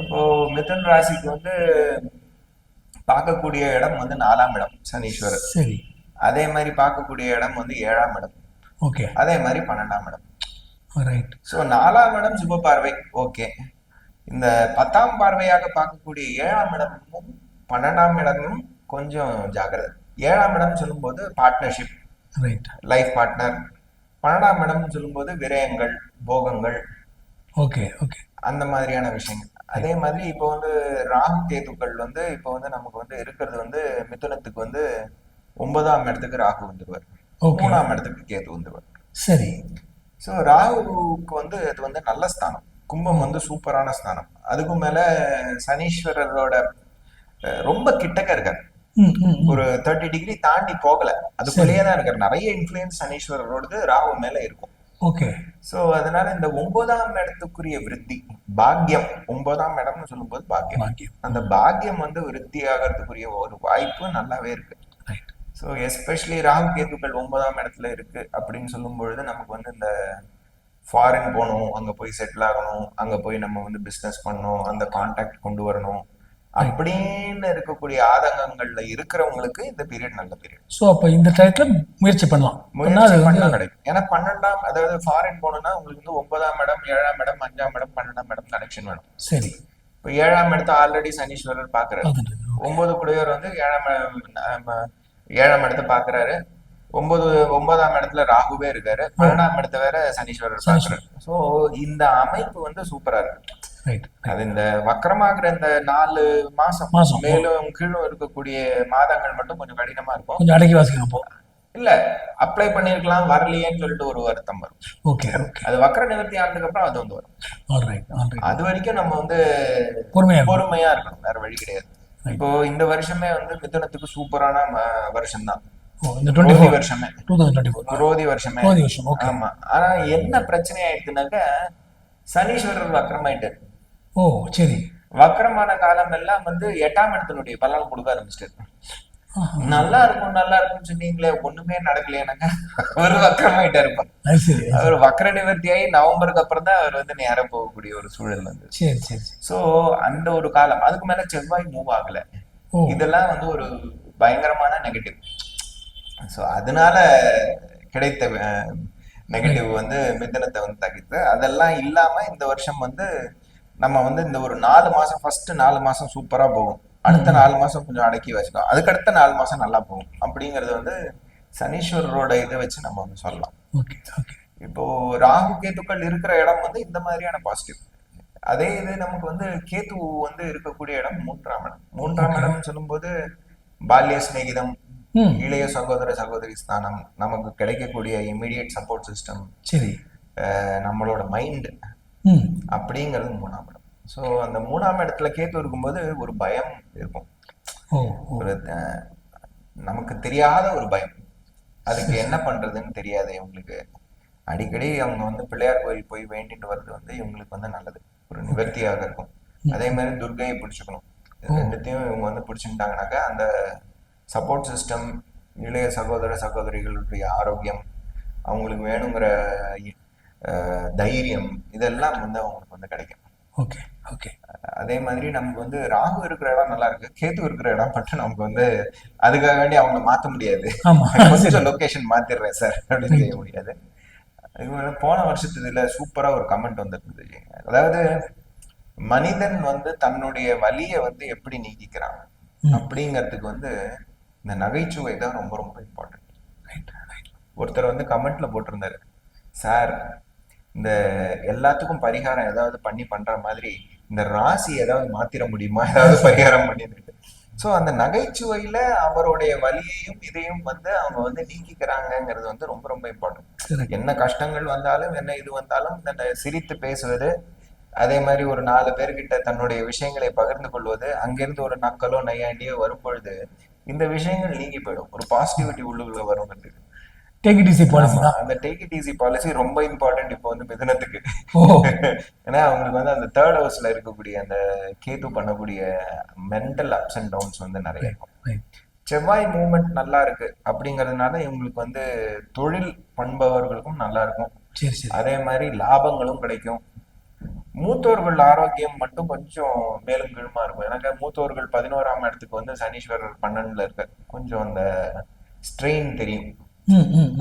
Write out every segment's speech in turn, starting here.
இப்போ மிதுன் ராசிக்கு வந்து பார்க்கக்கூடிய இடம் வந்து நாலாம் இடம் சனீஸ்வரர். சரி. அதே மாதிரி பார்க்கக்கூடிய இடம் வந்து ஏழாம் இடம். ஓகே அதே மாதிரி பன்னெண்டாம் இடம். ரைட் ஸோ நாலாம் இடம் சுப பார்வை. ஓகே இந்த பத்தாம் பார்வையாக பார்க்கக்கூடிய ஏழாம் இடமும் பன்னெண்டாம் இடமும் கொஞ்சம் ஜாக்கிரதை. ஏழாம் இடம் சொல்லும்போது பார்ட்னர்ஷிப் ரைட் லைஃப் பார்ட்னர் பன்னெண்டாம் இடம் சொல்லும்போது விரயங்கள் போகங்கள். ஓகே ஓகே அந்த மாதிரியான விஷயங்கள். அதே மாதிரி இப்போ வந்து ராகு கேதுக்கள் வந்து இப்போ வந்து நமக்கு வந்து இருக்கிறது வந்து மிதுனத்துக்கு வந்து ஒன்பதாம் இடத்துக்கு ராகு வந்துருவார். ஓகே. மூணாம் இடத்துக்கு கேது வந்துருவார். சரி. ஸோ ராகுவுக்கு வந்து அது வந்து நல்ல ஸ்தானம். கும்பம் வந்து சூப்பரான ஸ்தானம். அதுக்கும் மேல சனீஸ்வரரோட ரொம்ப கிட்டக்க இருக்காரு. ஒரு தேர்ட்டி டிகிரி தாண்டி போகல. அதுக்குள்ளேயே தான் இருக்காரு. நிறைய இன்ஃப்ளூயன்ஸ் சனீஸ்வரரோடது ராகு மேல இருக்கும். ஓகே சோ அதனால இந்த ஒன்பதாம் இடத்துக்குரிய விருத்தி பாக்கியம் ஒன்பதாம் இடம்னு சொல்லும்போது பாக்கியம் அந்த பாக்கியம் வந்து விருத்தி ஆகிறதுக்குரிய ஒரு வாய்ப்பு நல்லாவே இருக்கு. ரைட் ஸோ எஸ்பெஷலி ராகு கேதுக்கள் ஒன்பதாம் இடத்துல இருக்கு அப்படின்னு சொல்லும் பொழுது நமக்கு வந்து இந்த ஃபாரின் போகணும் அங்க போய் செட்டில் ஆகணும் அங்க போய் நம்ம வந்து பிசினஸ் பண்ணணும் அந்த கான்டாக்ட் கொண்டு வரணும். அப்படின்னு இருக்கக்கூடிய ஆதங்கங்கள்ல இருக்கிறவங்களுக்கு இந்த பீரியட் நல்ல பீரியட் ஸோ அப்போ இந்த டயத்தில் முயற்சி பண்ணலாம். முயற்சி வந்து பண்ணா கிடைக்கும். ஏன்னா பன்னெண்டாம் அதாவது ஃபாரின் போகணும்னா உங்களுக்கு வந்து ஒன்பதாம் இடம் ஏழாம் இடம் அஞ்சாம் இடம் பன்னெண்டாம் இடம் கனெக்ஷன் வேணும். சரி. இப்போ ஏழாம் இடத்த ஆல்ரெடி சனீஸ்வரர் பாக்குறாரு. ஒன்பது குடையவர் வந்து ஏழாம் ஏழாம் இடத்த பாக்குறாரு. ஒன்பது ஒன்பதாம் இடத்துல ராகுவே இருக்காரு. பன்னெண்டாம் இடத்த வேற சனீஸ்வரர் பாக்குறாரு. சோ இந்த அமைப்பு வந்து சூப்பரா இருக்கு. அது இந்த வக்கரமாகிற இந்த நாலு மாசம் மாசம். மேலும் கீழும் இருக்கக்கூடிய மாதங்கள் மட்டும் கொஞ்சம் கடினமா இருக்கும். கொஞ்சம் அடக்கி வாசிக்கணும் இல்ல அப்ளை பண்ணிருக்கலாம் வரலையேன்னு சொல்லிட்டு ஒரு வருத்தம் வரும். ஓகே ஓகே அது வக்கர நிவர்த்தி ஆனதுக்கு அப்புறம் அது வந்து வரும். அது வரைக்கும் நம்ம வந்து இருக்கும் பொறுமையா இருக்கணும் வேற வழி கிடையாது. இப்போ இந்த வருஷமே வந்து மிதுனத்துக்கு சூப்பரான வருஷம். தான் வருஷமே. குரோதி வருஷமே ஆமா. ஆனா என்ன பிரச்சனை ஆயிடுச்சுனாக்க சனீஸ்வரர் வக்கரமாயிட்டாரு. ஓ சரி. வக்கரமான காலம் எல்லாம் வந்து எட்டாம் இடத்தினுடைய பலன் கொடுக்க ஆரம்பிச்சிட்டாரு. ஆஹா. நல்லா இருக்கும் நல்லா இருக்கும்னு சொன்னீங்களே ஒண்ணுமே நடக்கலையானாங்க அவர். அது சரி அவர் வக்கர நிவர்த்தியாகி நவம்பருக்கு அப்புறம் தான் அவர் வந்து நேர போகக்கூடிய ஒரு சூழல் வந்து சரி சரி சரி. சோ அந்த ஒரு காலம் அதுக்கு மேல செவ்வாய் மூவ் ஆகல. இதெல்லாம் வந்து ஒரு பயங்கரமான நெகட்டிவ் ஸோ அதனால கிடைத்த நெகட்டிவ் வந்து மிதனத்தை வந்து தகித்து அதெல்லாம் இல்லாம இந்த வருஷம் வந்து நம்ம வந்து இந்த ஒரு நாலு மாசம் ஃபர்ஸ்ட் நாலு மாசம் சூப்பரா போகும். அடுத்த நாலு மாசம் கொஞ்சம் அடக்கி வச்சுக்கோம் அதுக்கடுத்த நாலு மாசம் நல்லா போகும். அப்படிங்கிறது வந்து சனீஸ்வரரோட இதை வச்சு நம்ம வந்து சொல்லலாம். இப்போ ராகு கேத்துக்கள் இருக்கிற இடம் வந்து இந்த மாதிரியான பாசிட்டிவ் அதே இது நமக்கு வந்து கேத்து வந்து இருக்கக்கூடிய இடம் மூன்றாம் இடம். மூன்றாம் இடம் சொல்லும்போது பால்ய சிநேகிதம் இளைய சகோதர சகோதரி ஸ்தானம் நமக்கு கிடைக்கக்கூடிய இமிடியட் சப்போர்ட் சிஸ்டம் சரி. நம்மளோட மைண்ட் அப்படிங்கிறது மூணாம் இடம். ஸோ அந்த மூணாம் இடத்துல கேத்து இருக்கும்போது ஒரு பயம் இருக்கும். ஒரு நமக்கு தெரியாத ஒரு பயம். அதுக்கு என்ன பண்றதுன்னு தெரியாது இவங்களுக்கு. அடிக்கடி அவங்க வந்து பிள்ளையார் கோயில் போய் வேண்டிட்டு வர்றது வந்து இவங்களுக்கு வந்து நல்லது. ஒரு நிவர்த்தியாக இருக்கும். அதே மாதிரி துர்கையை பிடிச்சுக்கணும். ரெண்டுத்தையும் இவங்க வந்து பிடிச்சிக்கிட்டாங்கனாக்கா அந்த சப்போர்ட் சிஸ்டம் இளைய சகோதர சகோதரிகளுடைய ஆரோக்கியம் அவங்களுக்கு வேணுங்கிற தைரியம் இதெல்லாம் வந்து அவங்களுக்கு வந்து கிடைக்கும். Okay okay. அதே மாதிரி நமக்கு வந்து ராகு இருக்கிற இடம் நல்லா இருக்கு. கேத்து இருக்கிற இடம் மட்டும் நமக்கு வந்து அதுக்காக வேண்டி அவங்க மாத்த முடியாது. கொஞ்சம் லொகேஷன் மாத்திடுறேன் சார் அப்படின்னு செய்ய முடியாது. போன வருஷத்து இதுல சூப்பரா ஒரு கமெண்ட் வந்திருந்தது. அதாவது மனிதன் வந்து தன்னுடைய வலியை வந்து எப்படி நீக்கிக்கிறான். அப்படிங்கிறதுக்கு வந்து இந்த நகைச்சுவை தான் ரொம்ப ரொம்ப இம்பார்ட்டன்ட் ரைட் ரைட் ஒருத்தர் வந்து கமெண்ட்ல போட்டிருந்தாரு. சார் இந்த எல்லாத்துக்கும் பரிகாரம் ஏதாவது பண்ணி பண்ற மாதிரி இந்த ராசி ஏதாவது மாத்திர முடியுமா? ஏதாவது பரிகாரம் பண்ணிட்டு. ஸோ அந்த நகைச்சுவையில அவருடைய வலியையும் இதையும் வந்து அவங்க வந்து நீக்கிக்கிறாங்கங்கிறது வந்து ரொம்ப ரொம்ப இம்பார்ட்டன்ட் என்ன கஷ்டங்கள் வந்தாலும் என்ன இது வந்தாலும் இந்த சிரித்து பேசுவது அதே மாதிரி ஒரு நாலு பேர்கிட்ட தன்னுடைய விஷயங்களை பகிர்ந்து கொள்வது அங்கிருந்து ஒரு நக்கலோ நையாண்டியோ வரும் பொழுது இந்த விஷயங்கள் நீங்கி போயிடும். ஒரு பாசிட்டிவிட்டி உள்ளுக்குள்ள வரும். டேக் இட் ஈஸி பாலிசி தான். அந்த டேக் இட் ஈஸி பாலிசி ரொம்ப இம்பார்ட்டன்ட் இப்போ வந்து மிதுனத்துக்கு. ஏன்னா அவங்களுக்கு வந்து அந்த தேர்ட் ஹவுஸ்ல இருக்கக்கூடிய அந்த கேத்து பண்ணக்கூடிய மென்டல் அப்ஸ் அண்ட் டவுன்ஸ் வந்து நிறைய இருக்கும். செவ்வாய் மூவ்மெண்ட் நல்லா இருக்கு அப்படிங்கறதுனால இவங்களுக்கு வந்து தொழில் பண்பவர்களுக்கும் நல்லா இருக்கும். அதே மாதிரி லாபங்களும் கிடைக்கும். மூத்தோர்கள் ஆரோக்கியம் மட்டும் கொஞ்சம் மேலும் கீழுமா இருக்கும். எனக்கு மூத்தோர்கள் பதினோராம் இடத்துக்கு வந்து சனீஸ்வரர் பன்னெண்டுல இருக்க கொஞ்சம் அந்த ஸ்ட்ரெயின் தெரியும்.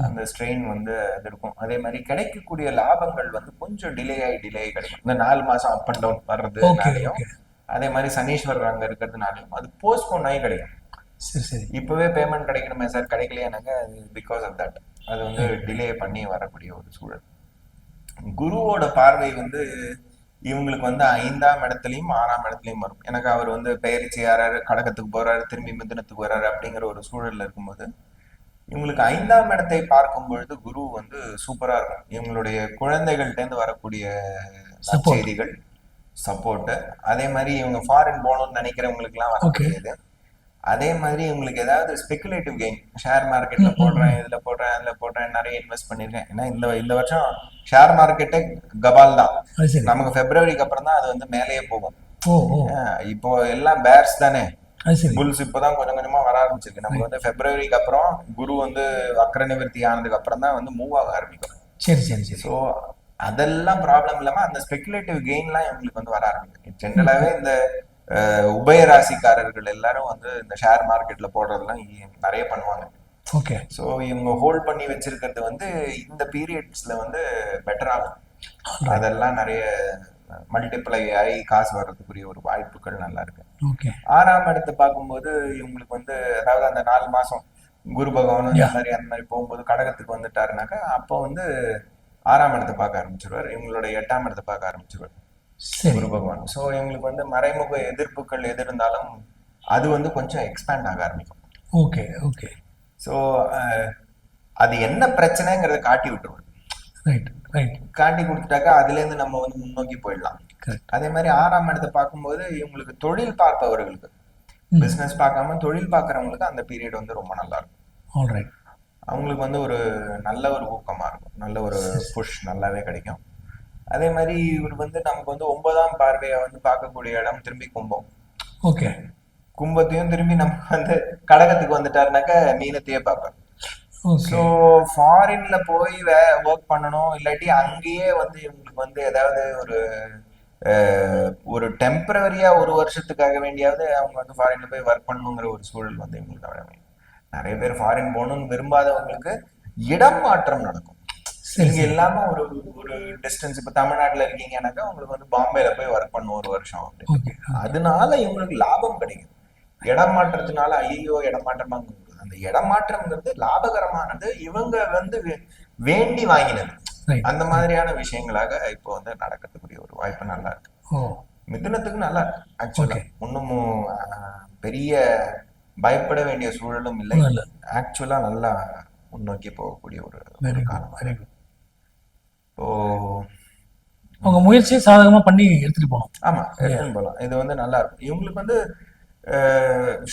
அந்த ஸ்ட்ரெயின் வந்து அது இருக்கும் அதே மாதிரி கிடைக்கக்கூடிய லாபங்கள் வந்து கொஞ்சம் டிலே ஆகி டிலே ஆகி கிடைக்கும். இந்த நாலு மாசம் அப் அண்ட் டவுன் வர்றதுனாலையும் அதே மாதிரி சனீஸ்வரர் அங்க இருக்கிறதுனாலையும் அது போஸ்ட்போன் ஆகி கிடைக்கும். சரி சரி. இப்பவே பேமெண்ட் கிடைக்கணுமே சார் கிடைக்கலையானாங்க அது பிகாஸ் ஆஃப் தட் அது வந்து டிலே பண்ணி வரக்கூடிய ஒரு சூழல். குருவோட பார்வை வந்து இவங்களுக்கு வந்து ஐந்தாம் இடத்துலயும் ஆறாம் இடத்துலயும் வரும். எனக்கு அவர் வந்து பெயர்ச்சி ஆறாரு கடகத்துக்கு போறாரு திரும்பி மிதுனத்துக்கு வர்றாரு அப்படிங்கிற ஒரு சூழல்ல இருக்கும்போது இவங்களுக்கு ஐந்தாம் இடத்தை பார்க்கும் பொழுது குரு வந்து சூப்பரா இருக்கும் இவங்களுடைய குழந்தைகள்ட்ட இருந்து வரக்கூடிய. செய்திகள் சப்போர்ட் அதே மாதிரி இவங்க ஃபாரின் போகணும்னு நினைக்கிறவங்களுக்கு எல்லாம் வரக்கூடியது அதே மாதிரி உங்களுக்கு ஏதாவது ஸ்பெகுலேட்டிவ் கெயின் ஷேர் மார்க்கெட்ல போடுறேன் இதுல போடுறேன் அதுல போடுறேன் நிறைய இன்வெஸ்ட் பண்ணிருக்கேன் ஏன்னா இந்த இந்த வருஷம் ஷேர் மார்க்கெட்டே கபால் தான். நமக்கு பிப்ரவரிக்கு அப்புறம் தான் அது வந்து மேலேயே போகும். இப்போ எல்லாம் பேர்ஸ் தானே. புல்ஸ் இப்பதான் கொஞ்சம் கொஞ்சமா வர ஆரம்பிச்சிருக்கு. நமக்கு வந்து பிப்ரவரிக்கு அப்புறம் குரு வந்து வக்ர நிவர்த்தி ஆனதுக்கு அப்புறம் தான் வந்து மூவ் ஆக ஆரம்பிக்கும். சரி சரி சரி. ஸோ அதெல்லாம் ப்ராப்ளம் இல்லாம அந்த ஸ்பெகுலேட்டிவ் கெயின்லாம் இவங்களுக்கு வந்து வர ஆரம்பிக்கும் ஜென்ரலாவே இந்த அஹ், உபய ராசிக்காரர்கள் எல்லாரும் வந்து இந்த ஷேர் மார்க்கெட்ல போடுறதெல்லாம் நிறைய பண்ணுவாங்க. ஓகே. ஸோ இவங்க ஹோல்ட் பண்ணி வச்சிருக்கிறது வந்து இந்த பீரியட்ஸ்ல வந்து பெட்டர் ஆகும். அதெல்லாம் நிறைய மல்டிப்ளை ஆகி காசு வர்றதுக்குரிய ஒரு வாய்ப்புகள் நல்லா இருக்கு. ஆறாம் இடத்தை பார்க்கும்போது இவங்களுக்கு வந்து அதாவது அந்த நாலு மாசம் குரு பகவான் அந்த மாதிரி அந்த மாதிரி போகும்போது கடகத்துக்கு வந்துட்டாருனாக்கா அப்போ வந்து ஆறாம் இடத்தை பார்க்க ஆரம்பிச்சிருவார். இவங்களோட எட்டாம் இடத்தை பார்க்க ஆரம்பிச்சிருவார். சரி. குரு பகவான். ஸோ இவங்களுக்கு வந்து மறைமுக எதிர்ப்புகள் எது இருந்தாலும் அது வந்து கொஞ்சம் எக்ஸ்பேண்ட் ஆக ஆரம்பிக்கும். ஓகே ஓகே ஸோ அது என்ன பிரச்சனைங்கிறத காட்டி விட்டுருவார். ரைட் காட்டி கொடுத்துட்டாக்கா அதுல இருந்து நம்ம வந்து முன்னோக்கி போயிடலாம். அதே மாதிரி ஆறாம் இடத்தை பார்க்கும்போது இவங்களுக்கு தொழில் பார்ப்பவர்களுக்கு ம். பிசினஸ் பார்க்காம தொழில் பார்க்கறவங்களுக்கு அந்த பீரியட் வந்து ரொம்ப நல்லா இருக்கும். அவங்களுக்கு வந்து ஒரு நல்ல ஒரு ஊக்கமா இருக்கும். நல்ல ஒரு புஷ் நல்லாவே கிடைக்கும். அதே மாதிரி இவர் வந்து நமக்கு வந்து ஒன்பதாம் பார்வையை வந்து பார்க்கக்கூடிய இடம் திரும்பி கும்பம். ஓகே கும்பத்தையும் திரும்பி நம்ம வந்து கடகத்துக்கு வந்துட்டாருனாக்க மீனத்தையே பார்ப்பார். ஓகே ஸோ ஃபாரின்ல போய் வே ஒர்க் பண்ணணும் இல்லாட்டி அங்கேயே வந்து இவங்களுக்கு வந்து ஏதாவது ஒரு ஒரு டெம்பரவரியா ஒரு வருஷத்துக்காக வேண்டியாவது அவங்க வந்து ஃபாரின்ல போய் ஒர்க் பண்ணணுங்கிற ஒரு சூழல் வந்து இவங்களுக்கு வர நிறைய பேர் ஃபாரின் போகணும்னு விரும்பாதவங்களுக்கு இடம் மாற்றம் நடக்கும். நீங்க இல்லாம ஒரு ஒரு டிஸ்டன்ஸ் இப்ப தமிழ்நாட்டுல இருக்கீங்கன்னாக்கா உங்களுக்கு வந்து பாம்பேல போய் ஒர்க் பண்ணும் ஒரு வருஷம் அப்படின்னு அதனால இவங்களுக்கு லாபம் கிடைக்கும் இடம் மாற்றத்தினால ஐயோ இடம் மாற்றமாங்க அந்த இடம் மாற்றம்ங்கிறது லாபகரமானது. இவங்க வந்து வேண்டி வாங்கினது. அந்த மாதிரியான விஷயங்களாக இப்போ வந்து நடக்கிறதுக்குரிய ஒரு வாய்ப்பு நல்லா இருக்கு. மிதுனத்துக்கு நல்லா இருக்கு. ஆக்சுவலா. ஒன்றும் பெரிய பயப்பட வேண்டிய சூழலும் இல்லை. ஆக்சுவலா நல்லா முன்னோக்கி போகக்கூடிய ஒரு காலம் ஓ அவங்க முயற்சியை சாதகமா பண்ணி எடுத்துட்டு போகணும். ஆமா எடுத்துன்னு போகலாம். இது வந்து நல்லா இருக்கும் இவங்களுக்கு வந்து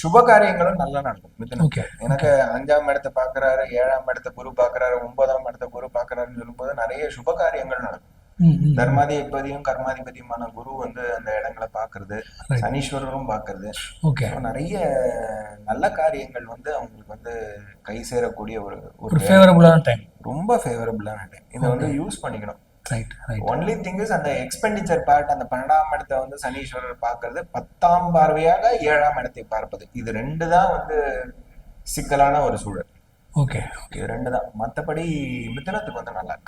சுப காரியங்களும் நல்லா நடக்கும். எனக்கு அஞ்சாம் இடத்தை பாக்குறாரு ஏழாம் இடத்தை குரு பாக்குறாரு ஒன்பதாம் இடத்தை குரு பாக்குறாருன்னு சொல்லும்போது நிறைய சுப காரியங்கள் நடக்கும் தர்மாதிபதியும் கர்மாதிபதியுமான குரு வந்து அந்த இடங்களை பாக்குறது. சனீஸ்வரரும் பாக்குறது நிறைய நல்ல காரியங்கள் வந்து அவங்களுக்கு வந்து கை சேரக்கூடிய ஒரு ஒரு ஒரு ஃபேவரபுளான டைம் ரொம்ப ஃபேவரபிளான டைம் இதை வந்து யூஸ் பண்ணிக்கணும். Right right only thing is அந்த எக்ஸ்பெண்டிச்சர் பார்ட் அந்த பன்னெண்டாம் இடத்தை வந்து சனீஸ்வரர் பார்க்கறது பத்தாம் பார்வையாக ஏழாம் இடத்தை பார்ப்பது. இது ரெண்டு தான் வந்து சிக்கலான ஒரு சூழல். ஓகே இது ரெண்டு தான். மற்றபடி மிதுனத்துக்கு வந்து நல்லா இருக்கு.